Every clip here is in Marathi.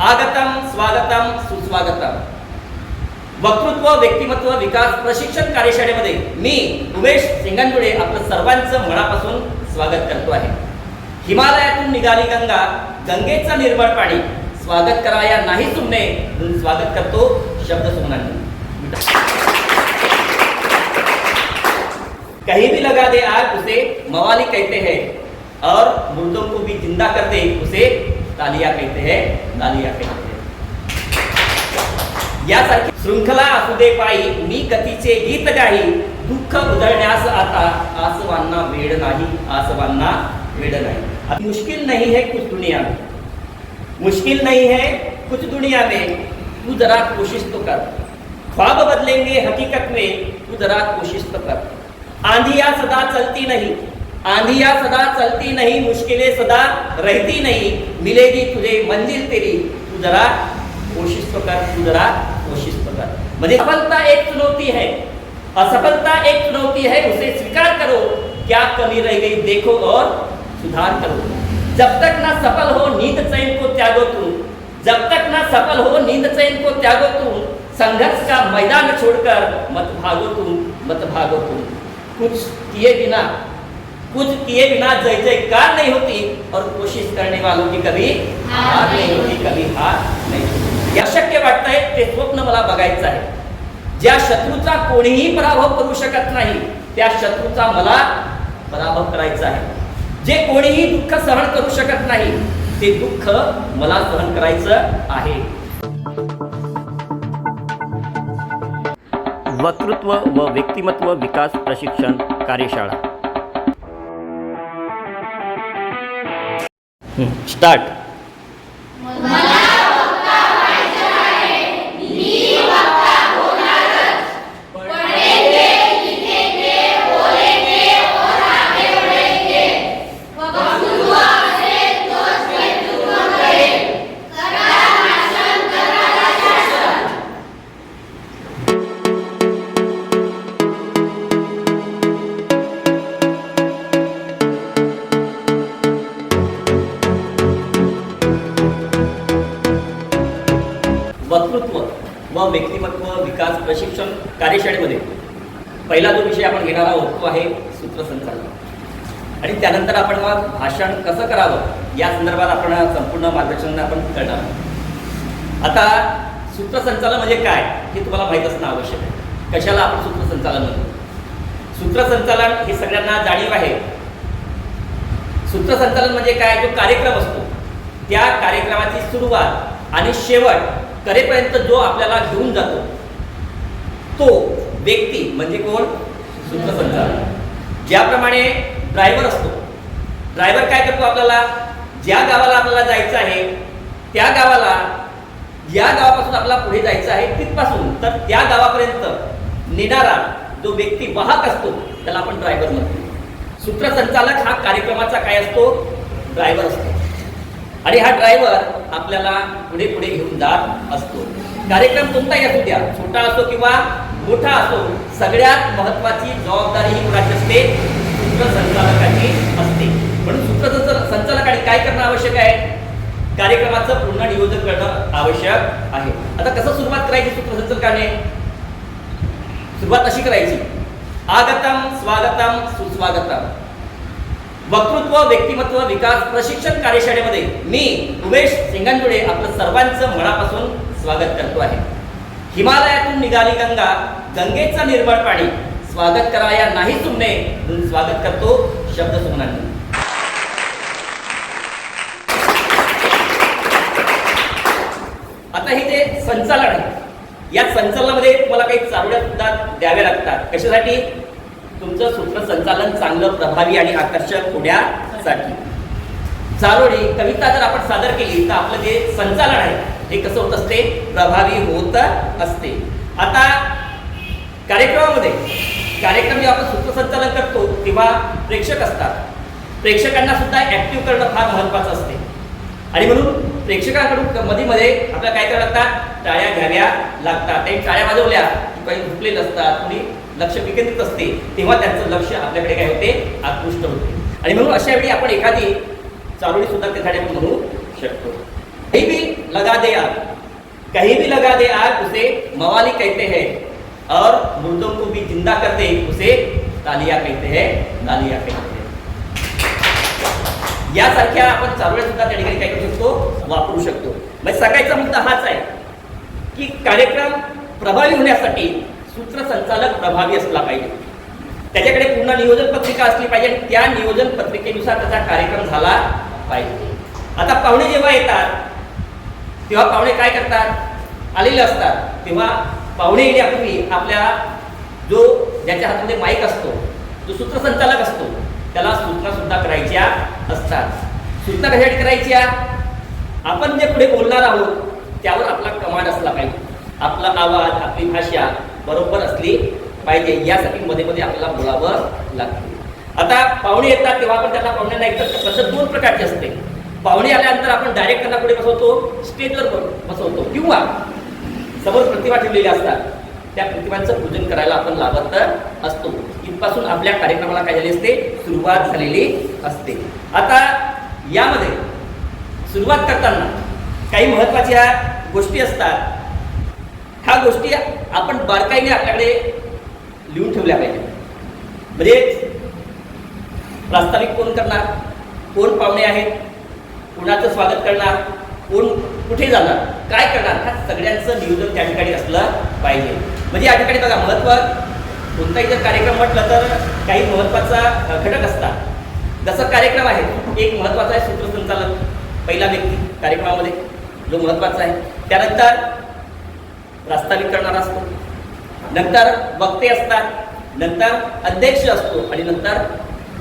आगतम स्वागतम सुस्वागतम. वक्तृत्व व्यक्तिमत्व विकास प्रशिक्षण कार्यशाळेमध्ये मी उमेश सिंगंदुडे आपलं सर्वांचं मनापासून स्वागत करतो आहे. हिमालयातून निघाली गंगा गंगेचं निर्मळ पाणी स्वागत करा या नाही तुमने म्हणून स्वागत करतो शब्द सुमनांनी. कहीं भी लगा दे आग उसे मवाली कहते हैं और मुर्दों को भी जिंदा करते उसे तालिया कहते हैं तालिया कहते हैं। यासारखी शृंखला असू दे पायी मी गतीचे गीत गाई दुःख उधळण्यास आता आसवांना वेळ नाही आसवांना वेळ नाही. मुश्किल नहीं है कुछ दुनिया में. मुश्किल नहीं है कुछ दुनिया में. तू जरा कोशिश तो कर. ख्वाब बदलेंगे हकीकत में तू जरा कोशिश तो कर. आंधिया सदा चलती नहीं आंधिया सदा चलती नहीं, मुश्किलें सदा रहती नहीं। मिलेगी तुझे मंजिल तेरी, तू जरा कोशिश तो कर, तू जरा कोशिश तो कर। म्हणजे सफलता एक चुनौती है। असफलता एक चुनौती है, उसे स्वीकार करो। क्या कमी रह गई देखो और सुधार करो। जब तक ना सफल हो, नींद चैन को त्यागो तुम। जब तक ना सफल हो, नींद चैन को त्यागो तुम। संघर्ष का मैदान छोड़कर मत भागो तुम, मत भागो तुम। कुछ किए बिना कुछ किए बिना जय जयकार नहीं होती और कोशिश करने वालों की कभी हार नहीं होती। कभी हार नहीं होती। या शक्य वाटतंय ते स्वप्न मला बघायचं आहे। ज्या शत्रूचा कोणीही पराभव करू शकत नाही त्या शत्रूचा मला पराभव करायचा आहे। जे कोणीही दुःख सहन करू शकत नाही ते दुःख मला सहन करायचं आहे। वक्तृत्व व व्यक्तिमत्व विकास प्रशिक्षण कार्यशाळा। स्टार्ट. व व्यक्तिमत्व विकास प्रशिक्षण कार्यशाळेमध्ये. पहिला जो विषय आपण घेणार आहोत तो आहे सूत्रसंचालन. आणि त्यानंतर आपण मग भाषण कसं करावं या संदर्भात आपण संपूर्ण मार्गदर्शन आपण करणार आहोत. आता सूत्रसंचालन म्हणजे काय हे तुम्हाला माहीत असणं आवश्यक आहे. कशाला आपण सूत्रसंचालन म्हणतो? सूत्रसंचालन हे सगळ्यांना जाणीव आहे. सूत्रसंचालन म्हणजे काय? जो कार्यक्रम असतो त्या कार्यक्रमाची सुरुवात आणि शेवट करेपर्यंत जो आपल्याला घेऊन जातो तो व्यक्ती म्हणजे कोण? सूत्रसंचालक ज्याप्रमाणे ड्रायव्हर असतो. ड्रायव्हर काय करतो आपल्याला? ज्या गावाला आपल्याला जायचं आहे त्या गावाला ज्या गावापासून आपल्याला पुढे जायचं आहे तिथपासून. तर त्या गावापर्यंत नेणारा जो व्यक्ती वाहक असतो त्याला आपण ड्रायव्हर म्हणतो. सूत्रसंचालक हा कार्यक्रमाचा काय असतो? ड्रायव्हर असतो. आणि हा ड्रायव्हर आपल्याला पुढे पुढे घेऊन जात असतो. कार्यक्रम कोणताही असू द्या छोटा असो किंवा मोठा असो सगळ्यात महत्वाची जबाबदारी ही कुणाची असते? सूत्रसंचालकाची असते. म्हणून सूत्रसंचालक संचालकाने काय करणं आवश्यक आहे? कार्यक्रमाचं पूर्ण नियोजन करणं आवश्यक आहे. आता कसं सुरुवात करायची सूत्रसंचालकाने? सुरुवात अशी करायची? आगतम स्वागतम सुस्वागतम. वक्तृत्व व्यक्तिमत्व विकास प्रशिक्षण कार्यशाळेमध्ये मी उमेश सिंगांजुळे आपलं सर्वांचं मनापासून स्वागत करतो आहे. हिमालयातून निघाली गंगा गंगेचं निर्मळ पाणी. स्वागत करा या नाही तुमने म्हणून स्वागत करतो शब्द सुमनांनी. आता हे ते संचालन आहे या संचालनामध्ये तुम्हाला काही चारोळ्या सुद्धा द्याव्या लागतात. कशासाठी? तुमचं सूत्रसंचालन चांगलं प्रभावी आणि आकर्षक होण्यासाठी. चारोळी कविता जर आपण सादर केली तर आपलं जे संचालन आहे हे कसं होत असते? प्रभावी होत असते. आता कार्यक्रमामध्ये कार्यक्रम जेव्हा आपण सूत्रसंचालन करतो तेव्हा प्रेक्षक असतात. प्रेक्षकांना सुद्धा ऍक्टिव्ह करणं फार महत्वाचं असते. आणि म्हणून प्रेक्षकांकडून मध्ये मध्ये आपल्याला काय करावं लागतात? टाळ्या घ्याव्या लागतात. आणि टाळ्या वाजवल्या काही झुकलेलं असतात कोणी लक्ष विकेंद्रित असते तेव्हा त्यांचं लक्ष आपल्याकडे काय होते? आकृष्ट होते. आणि म्हणून अशा वेळी आपण एखादी चारोळी सुद्धा त्यासाठी आपण म्हणू शकतो. काही भी लगा दे आग. कहीं भी लगा दे आग उसे मवाली कहते हैं. और मुर्दों को भी जिंदा करते उसे तालिया कहते हैं तालिया कहते हैं. यासारख्या आपण चारोळ्या सुद्धा त्या ठिकाणी काय करू शकतो? वापरू शकतो. म्हणजे सकाळचा मुद्दा हाच आहे की कार्यक्रम प्रभावी होण्यासाठी सूत्रसंचालक प्रभावी असला पाहिजे. त्याच्याकडे पूर्ण नियोजन पत्रिका असली पाहिजे आणि त्या नियोजन पत्रिकेनुसार त्याचा कार्यक्रम झाला पाहिजे. आता पाहुणे जेव्हा येतात तेव्हा पाहुणे काय करतात? आलेले असतात. तेव्हा पाहुणे येण्यापूर्वी आपल्या जो ज्याच्या हातामध्ये माईक असतो जो सूत्रसंचालक असतो त्याला सूचना सुद्धा करायच्या असतात. सूचना कशासाठी करायच्या? आपण जे पुढे बोलणार आहोत त्यावर आपला कमांड असला पाहिजे. आपला आवाज आपली भाषा बरोबर असली पाहिजे. यासाठी मध्ये मध्ये आपल्याला बोलावं लागतं. आता पाहुणे येतात तेव्हा आपण त्यांना पाहुण्यांना एकतर पद्धत दोन प्रकारची असते. पाहुणे आल्यानंतर आपण डायरेक्ट त्यांना पुढे बसवतो? स्टेजवर बसवतो. किंवा समोर प्रतिभा ठेवलेल्या असतात. त्या प्रतिभांचं पूजन करायला आपण लावत असतो. इथपासून आपल्या कार्यक्रमाला काय झाली असते? सुरुवात झालेली असते. आता यामध्ये सुरुवात करताना काही महत्त्वाच्या गोष्टी असतात. ह्या गोष्टी आपण बारकाईने आपल्याकडे लिहून ठेवल्या पाहिजे. म्हणजे प्रास्ताविक कोण करणार? कोण पाहुणे आहेत? कुणाचं स्वागत करणार? कोण कुठे जाणार? काय करणार? ह्या सगळ्यांचं नियोजन त्या ठिकाणी असलं पाहिजे. म्हणजे या ठिकाणी बघा महत्त्व कोणताही जर कार्यक्रम म्हटलं तर काही महत्त्वाचा घटक असतात. जसं कार्यक्रम आहे एक महत्त्वाचा आहे सूत्रसंचालक पहिला व्यक्ती कार्यक्रमामध्ये जो महत्त्वाचा आहे. त्यानंतर प्रास्ताविक करणारा असतो. नंतर वक्ते असतात नंतर अध्यक्ष असतो आणि नंतर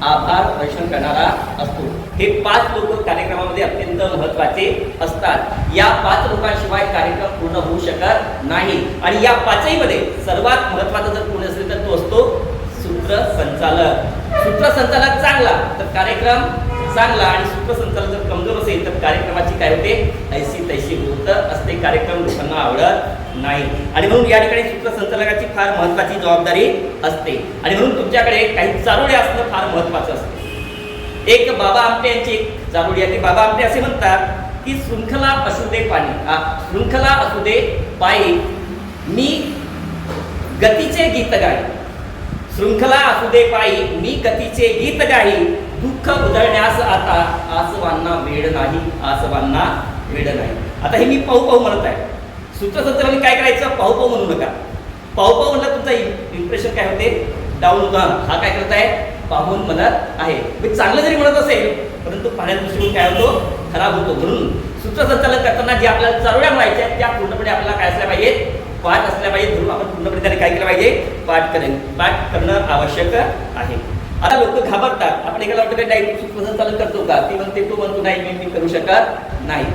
आभार दर्शन करणारा असतो. हे पाच लोक कार्यक्रमामध्ये अत्यंत महत्त्वाचे असतात. या पाच लोकांशिवाय कार्यक्रम पूर्ण होऊ शकत नाही. आणि या पाचही सर्वात महत्त्वाचा जर कोण असेल तर तो असतो सूत्रसंचालक. सूत्रसंचालक चांगला तर कार्यक्रम चांगला आणि सूत्रसंचालन जर कमजोर असेल तर कार्यक्रमाची काय होते? ऐशी तैशी होत असते. कार्यक्रम लोकांना आवडत नाही. आणि म्हणून या ठिकाणी सूत्रसंचालकाची फार महत्वाची जबाबदारी असते. आणि म्हणून तुमच्याकडे काही चारोळे असणं फार महत्वाचं असते. एक बाबा आमटे यांची एक चारोळी आहे. बाबा आमटे असे म्हणतात की शृंखला असू दे पाणी. शृंखला असू दे पायी. मी गतीचे गीत गाई शृंखला असू दे पायी मी गतीचे गीत गाई दुःख उधळण्यास आता आसवांना वेळ नाही आसवांना वेळ नाही. आता हे मी पाहू पाहू म्हणत आहे. सूत्रसंचालकांनी काय करायचं? पाहू पाहू म्हणू नका. पाहू पाहू म्हणलं तुमचा इम्प्रेशन काय होते? डाऊन उदाहरण हा काय करत आहे? पाहून म्हणत आहे. मी चांगलं जरी म्हणत असेल परंतु पाण्यात दृष्टिकोन काय होतो? खराब होतो. म्हणून सूत्रसंचालन करताना जे आपल्याला चारोळ्या म्हणायच्या आहेत, त्या पूर्णपणे आपल्याला काय असल्या पाहिजेत? पाठ असल्या पाहिजे म्हणून आपण पूर्णपणे त्याने काय केलं पाहिजे? पाठ करेन पाठ करणं आवश्यक आहे. आता लोक घाबरतात. आपण एकाला वाटतं डायरेक्ट सुप्त्रसंचालन करतो का? ती म्हणते तो म्हणतो नाही मी मी करू शकत नाही.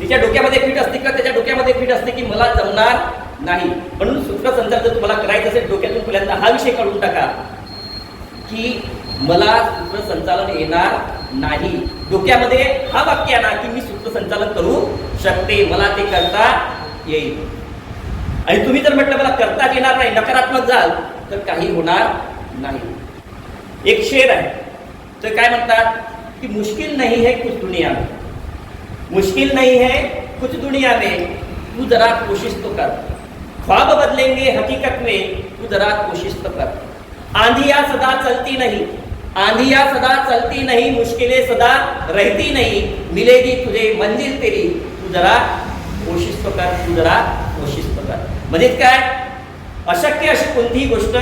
तिच्या डोक्यामध्ये फिट असते का? त्याच्या डोक्यामध्ये फिट असते की मला जमणार नाही. म्हणून सूत्रसंचार जर तुम्हाला करायचं असेल डोक्यातून पहिल्यांदा हा विषय काढून टाका की मला सूत्रसंचालन येणार नाही. डोक्यामध्ये हा वाक्य आणा की मी सूत्रसंचालन करू शकते. मला ते करता येईल. आणि तुम्ही जर म्हटलं मला करताच येणार नाही नकारात्मक जाल तर काही होणार नाही. एक शेर आहे. तर काय म्हणतात? की मुश्किल नाही है कुछ दुनिया में. मुश्किल नहीं है कुछ दुनिया में तू जरा कोशिश तो कर. ख्वाब बदलेंगे हकीकत में तू जरा कोशिश तो कर. आंधिया सदा चलती नहीं आंधिया सदा चलती नहीं मुश्किलें सदा रहती नहीं मिलेगी तुझे मंजिल तेरी तू जरा कोशिश तो कर तू जरा म्हणजे काय? अशक्य अशी कोणतीही गोष्ट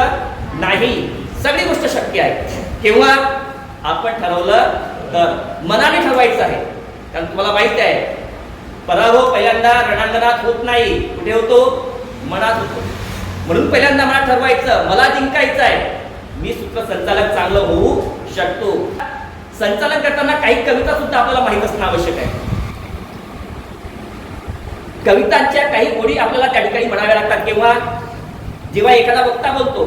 नाही. सगळी गोष्ट शक्य आहे. केव्हा? आपण ठरवलं तर. मनाने ठरवायचं आहे. कारण तुम्हाला माहिती आहे पराभव पहिल्यांदा रणांगणात होत नाही. कुठे होतो? मनात होतो. म्हणून पहिल्यांदा मला ठरवायचं. मला जिंकायचं आहे. मी सुद्धा संचालक चांगलं होऊ शकतो. संचालन करताना काही कविता सुद्धा आपल्याला माहीत असणं आवश्यक आहे. कवितांच्या काही ओळी आपल्याला त्या ठिकाणी म्हणाव्या लागतात. किंवा जेव्हा एखादा वक्ता बोलतो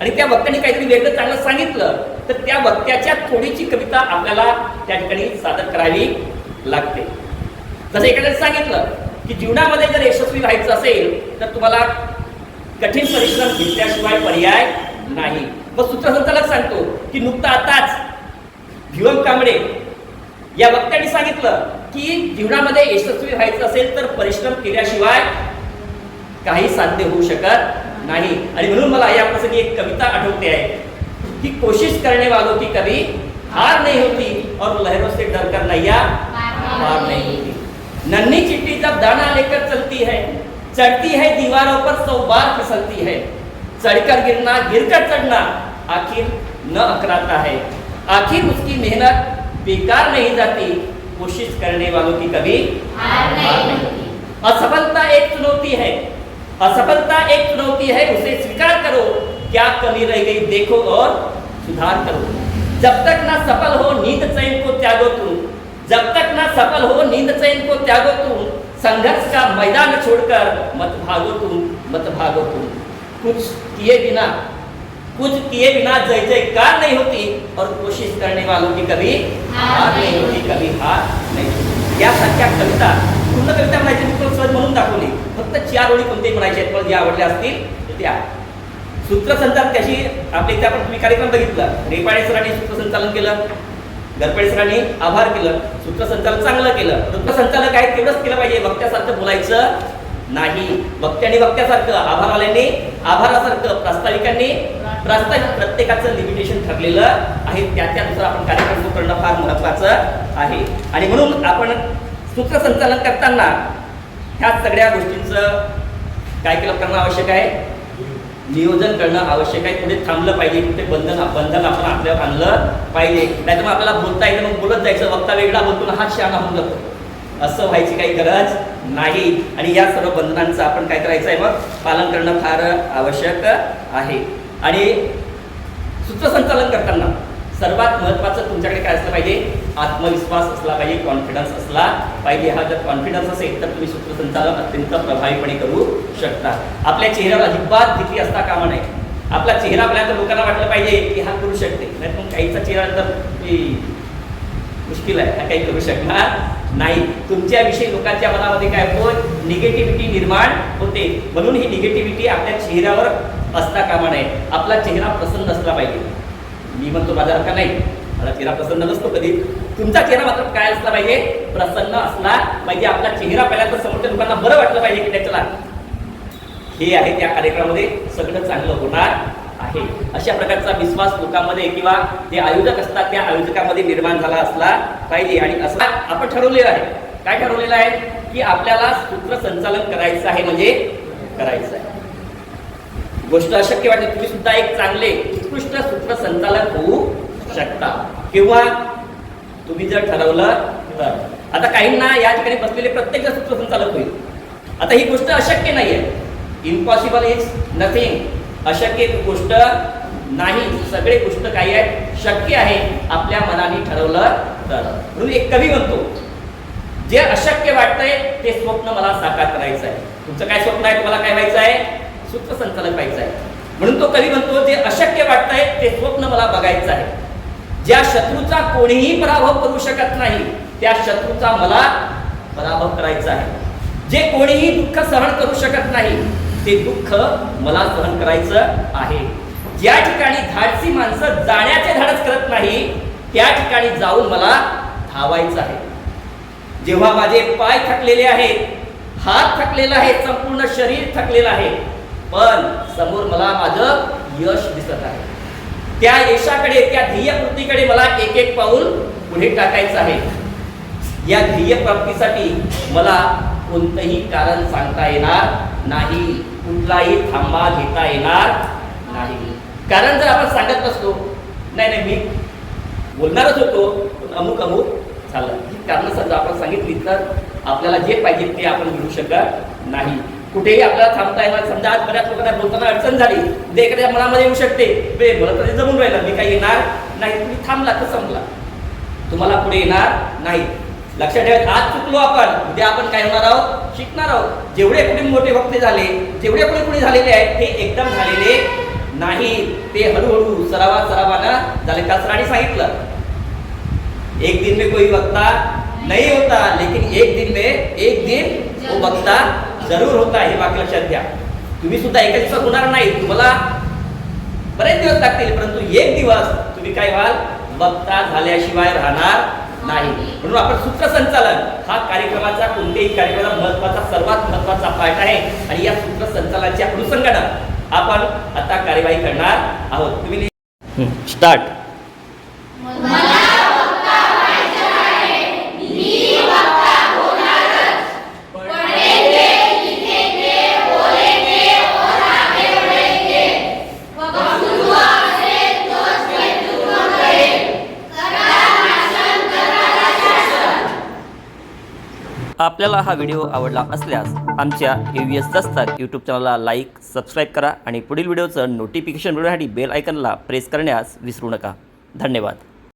आणि त्या वक्त्याने काहीतरी वेगळं चांगलं सांगितलं तर त्या वक्त्याच्या थोडीची कविता आपल्याला त्या ठिकाणी सादर करावी लागते. जसं एखाद्याने सांगितलं की जीवनामध्ये जर यशस्वी व्हायचं असेल तर तुम्हाला कठीण परिश्रम घेतल्याशिवाय पर्याय नाही. मग सूत्रसंचालक सांगतो की नुकतं आताच भिवम कांबळे या वक्त्याने सांगितलं की जीवनामध्ये यशस्वी व्हायचं असेल तर परिश्रम केल्याशिवाय काही साध्य होऊ शकत नाही. आणि म्हणून मला या प्रसंगी एक कविता आठवते आहे की कोशिश करने वालों की कभी हार नहीं होती और लहरों से डर कर नैया पार नहीं होती. नन्ही चिट्ठी जब दाना लेकर चलती है चढ़ती है दीवारों पर सौ बार फिसलती है. चढ़कर गिरना गिरकर चढ़ना आखिर न अकराता है. आखिर उसकी मेहनत बेकार नहीं जाती कोशिश करने वालों की कभी हार नहीं असफलता एक चुनौती है। असफलता एक चुनौती है उसे स्वीकार करो। क्या कमी रह गई देखो और सुधार करो। जब तक ना सफल हो नींद चैन को त्यागो तुम। जब तक ना सफल हो नींद चैन को त्यागो तुम। संघर्ष का मैदान छोड़कर मत भागो तुम मत भागो तुम। कुछ किए बिना कुछ किए बिना जय जयकार नहीं होती और कोशिश करने वालों की कभी हार नहीं होती कभी हार नाही होती. यासारख्या कविता? पूर्ण कविता म्हणायची मी तुला सहज म्हणून दाखवली. फक्त चार ओळी कोणते म्हणायचे आहेत? पण जे आवडले असतील? त्या. सूत्रसंचालन त्याशी आपल्या इथे आपण तुम्ही कार्यक्रम बघितला. रेपाडे सरांनी सूत्रसंचालन केलं. गरपडे सरांनी आभार केलं. सूत्रसंचालन चांगलं केलं. सूत्रसंचालक आहे तेवढंच केलं पाहिजे. वक्त्यासारखं बोलायचं. नाही. वक्त्याने वक्त्यासारखं आभारवाल्यांनी आभारासारखं प्रास्ताविकांनी प्रास्ताविक प्रत्येकाचं लिमिटेशन ठरलेलं आहे. त्या त्यानुसार आपण कार्यक्रम करणं फार महत्वाचं आहे. आणि म्हणून आपण सूत्रसंचालन करताना ह्या सगळ्या गोष्टींचं काय केलं? करणं आवश्यक आहे. नियोजन करणं आवश्यक आहे. कुठे थांबलं पाहिजे. कुठे बंधन बंधन आपण आपल्यावर आणलं पाहिजे. नाहीतर मग आपल्याला बोलता येतं मग बोलत जायचं. वक्ता वेगळा बोलतो ना हा शहाणा होऊन जातो. असं व्हायची काही गरज नाही. आणि या सर्व बंधनांचं आपण काय करायचं आहे मग? पालन करणं फार आवश्यक आहे. आणि सूत्रसंचालन करताना सर्वात महत्त्वाचं तुमच्याकडे काय असलं पाहिजे? आत्मविश्वास असला पाहिजे कॉन्फिडन्स असला पाहिजे. हा जर कॉन्फिडन्स असेल तर तुम्ही सूत्रसंचालन अत्यंत प्रभावीपणे करू शकता. आपल्या चेहऱ्यावर अजिबात भीती असता कामा नये. आपला चेहरा आपल्याला लोकांना वाटलं पाहिजे की हा करू शकते. नाही मग काहीचा चेहरा तर मुश्किल आहे हा काही करू शकणार नाही. तुमच्याविषयी लोकांच्या मनामध्ये काय होत? निगेटिव्हिटी निर्माण होते. म्हणून ही निगेटिव्हिटी आपल्या चेहऱ्यावर असता कामा नये. आपला चेहरा प्रसन्न असला पाहिजे. मी म्हणतो माझा अर्थ नाही. माझा चेहरा प्रसन्न नसतो कधी. तुमचा चेहरा मात्र काय असला पाहिजे. प्रसन्न असला पाहिजे. आपला चेहरा पहिल्यांदा समोरच्या लोकांना बरं वाटलं पाहिजे की त्याच्याला. हे आहे त्या कार्यक्रमामध्ये सगळं चांगलं होणार. आहे. अशा प्रकारचा विश्वास लोकांमध्ये किंवा जे आयोजक असतात त्या आयोजकामध्ये निर्माण झाला असला पाहिजे. आणि असं आपण ठरवलेलं आहे. काय ठरवलेलं आहे? की आपल्याला सूत्रसंचालन करायचं आहे म्हणजे करायचं आहे. गोष्ट अशक्य वाटते तुम्ही सुद्धा एक चांगले उत्कृष्ट सूत्रसंचालक होऊ शकता. किंवा तुम्ही जर ठरवलं तर. आता काहींना या ठिकाणी बसलेले प्रत्येक सूत्र सूत्रसंचालक होईल. आता ही गोष्ट अशक्य नाही आहे इम्पॉसिबल इज नथिंग अशक्य गोष्ट नाही सगळे गोष्ट काही आहेत शक्य आहे आपल्या मनाने ठरवलं तर. म्हणून एक कवी म्हणतो जे अशक्य वाटतंय ते स्वप्न मला साकार करायचं आहे. तुमचं काय स्वप्न आहे तुम्हाला काय व्हायचं आहे? सूत्रसंचालक व्हायचं आहे. म्हणून तो कवी म्हणतो जे अशक्य वाटतंय ते स्वप्न मला बघायचं आहे. ज्या शत्रूचा कोणीही पराभव करू शकत नाही त्या शत्रूचा मला पराभव करायचा आहे. जे कोणीही दुःख सहन करू शकत नाही ते दुःख मला सहन करायचं आहे. ज्या ठिकाणी धाडसी माणसं जाण्याचे धाडस करत नाही त्या ठिकाणी जाऊन मला धावायचं आहे. जेव्हा माझे पाय थकलेले आहेत हात थकलेला आहे संपूर्ण शरीर थकलेलं आहे पण समोर मला माझं यश दिसत आहे. त्या यशाकडे त्या ध्येयपूर्तीकडे मला एक एक पाऊल पुढे टाकायचं आहे. या ध्येय प्राप्तीसाठी मला कोणतंही कारण सांगता येणार नाही. कुठलाही थांबा घेता येणार नाही. कारण जर आपण सांगत नसतो नाही नाही मी बोलणारच होतो पण अमुक अमुक झालं. ही कारणं समजा आपण सांगितली तर आपल्याला जे पाहिजे ते आपण घेऊ शकत नाही. कुठेही आपल्याला थांबता येणार समजा आज बऱ्याच लोकांना बोलताना अडचण झाली जे एखाद्या मनामध्ये येऊ शकते बे मला तरी जमून राहिलं मी काही येणार नाही तुम्ही थांबला तर संपला. तुम्हाला पुढे येणार नाही. लक्षात ठेवा आज चुकलो आपण उद्या आपण काय होणार आहोत? शिकणार आहोत. जेवढे कुणी मोठे वक्ते झाले जेवढे कुणी कुणी झालेले आहेत ते एकदम झालेले नाही. ते हळूहळू सरावा सरावानं झाले. का सरांनी सांगितलं एक दिन में कोई वक्ता नाही होता लेकिन एक दिन में एक दिन वो वक्ता जरूर होता हे वाक्य लक्षात घ्या. तुम्ही सुद्धा एका दिवसात होणार नाही. तुम्हाला बरेच दिवस लागतील परंतु एक दिवस तुम्ही काय व्हाल? वक्ता झाल्याशिवाय राहणार नाही. म्हणून आपण सूत्रसंचालन हा कार्यक्रमाचा कोणत्याही कार्यक्रमाचा महत्त्वाचा सर्वात महत्त्वाचा पार्ट आहे. आणि या सूत्रसंचालनाच्या अनुषंगानं आपण आता कार्यवाही करणार आहोत. तुम्ही स्टार्ट आपल्याला हा व्हिडिओ आवडला असल्यास आमच्या यू एस दस्ताक यूट्यूब चॅनलला लाईक सबस्क्राईब करा आणि पुढील व्हिडिओचं नोटिफिकेशन मिळवण्यासाठी बेल आयकनला प्रेस करण्यास विसरू नका. धन्यवाद.